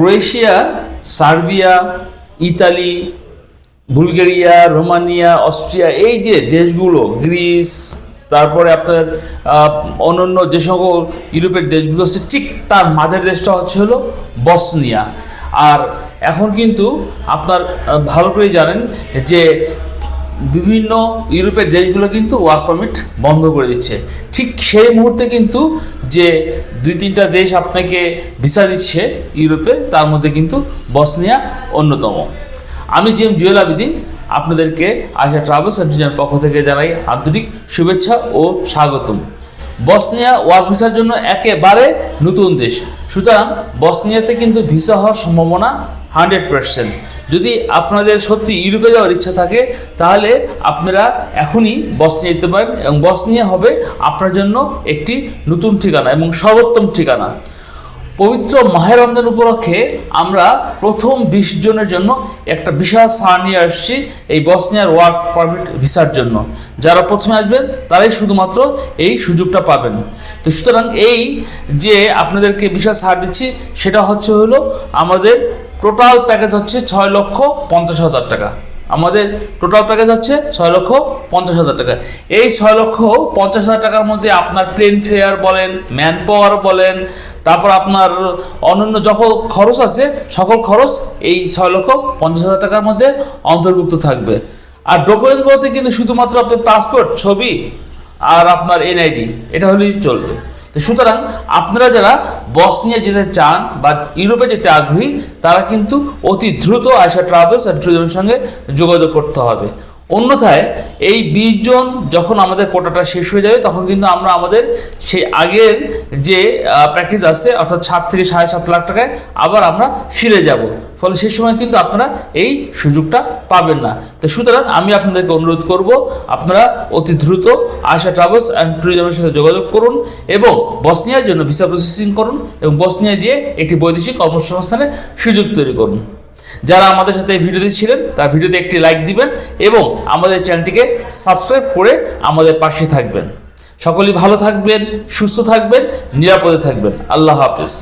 Croatia, Serbia, Italy, Bulgaria, Romania, Austria, এই যে দেশগুলো, গ্রিস, তারপরে আপনার অন্যান্য যে সকল ইউরোপের দেশগুলো হচ্ছে ঠিক তার মাঝের দেশটা হচ্ছে হলো বসনিয়া। আর এখন কিন্তু আপনার ভালো করেই জানেন যে বিভিন্ন ইউরোপের দেশগুলো কিন্তু ওয়ার্ক পারমিট বন্ধ করে দিচ্ছে। ঠিক সেই মুহূর্তে কিন্তু যে দুই তিনটা দেশ আপনাকে ভিসা দিচ্ছে ইউরোপে, তার মধ্যে কিন্তু বসনিয়া অন্যতম। আমি জিএম জুয়েল আবিদিন, আপনাদেরকে আশা ট্রাভেলস অ্যান্ড পক্ষ থেকে জানাই আন্তরিক শুভেচ্ছা ও স্বাগতম। বসনিয়া ওয়ার্ক ভিসার জন্য একেবারে নতুন দেশ। সুতরাং বসনিয়াতে কিন্তু ভিসা হওয়ার সম্ভাবনা হান্ড্রেড পার্সেন্ট। যদি আপনাদের সত্যি ইউরোপে যাওয়ার ইচ্ছা থাকে, তাহলে আপনারা এখনই বসনিয়া যেতে পারেন এবং বসনিয়া হবে আপনার জন্য একটি নতুন ঠিকানা এবং সর্বোত্তম ঠিকানা। পবিত্র মাহের রমজান উপলক্ষে আমরা প্রথম বিশ জনের জন্য একটা বিশাল সার নিয়ে আসছি এই বসনিয়ার ওয়ার্ক পারমিট ভিসার জন্য। যারা প্রথমে আসবেন, তারাই শুধুমাত্র এই সুযোগটা পাবেন। তো সুতরাং এই যে আপনাদেরকে বিশাল ছাড় দিচ্ছি, সেটা হচ্ছে হলো আমাদের টোটাল প্যাকেজ হচ্ছে ছয় লক্ষ পঞ্চাশ হাজার টাকা। আমাদের টোটাল প্যাকেজ হচ্ছে ছয় লক্ষ পঞ্চাশ হাজার টাকা। এই ছয় লক্ষ পঞ্চাশ হাজার টাকার মধ্যে আপনার প্লেন ফেয়ার বলেন ম্যান পাওয়ার বলেন, তারপর আপনার অন্যান্য যখন খরচ আছে, সকল খরচ এই ছয় লক্ষ পঞ্চাশ হাজার টাকার মধ্যে অন্তর্ভুক্ত থাকবে। আর ডকুমেন্টস বলতে কিন্তু শুধুমাত্র আপনার পাসপোর্ট ছবি আর আপনার এনআইডি এটা হলেই চলবে। তো সুতরাং আপনারা যারা বসনিয়া যেতে চান বা ইউরোপে যেতে আগ্রহী, তারা কিন্তু অতি দ্রুত আয়সা ট্রাভেলস অ্যান্ড ট্যুরিজমের সঙ্গে যোগাযোগ করতে হবে। অন্যথায় এই বিশ জন যখন আমাদের কোটাটা শেষ হয়ে যাবে, তখন কিন্তু আমরা আমাদের সেই আগের যে প্যাকেজ আছে, অর্থাৎ সাত থেকে সাড়ে সাত লাখ টাকায় আবার আমরা ফিরে যাব। ফলে সেই সময় কিন্তু আপনারা এই সুযোগটা পাবেন না। তো সুতরাং আমি আপনাদেরকে অনুরোধ করব, আপনারা অতি দ্রুত আশা ট্রাভেলস অ্যান্ড ট্যুরিজমের সাথে যোগাযোগ করুন এবং বসনিয়ার জন্য ভিসা প্রসেসিং করুন এবং বসনিয়া গিয়ে একটি বৈদেশিক কর্মসংস্থানের সুযোগ তৈরি করুন। যারা আমাদের সাথে এই ভিডিওতে ছিলেন, তার ভিডিওতে একটি লাইক দিবেন এবং আমাদের চ্যানেলটিকে সাবস্ক্রাইব করে আমাদের পাশে থাকবেন। সকলেই ভালো থাকবেন, সুস্থ থাকবেন, নিরাপদে থাকবেন। আল্লাহ হাফেজ।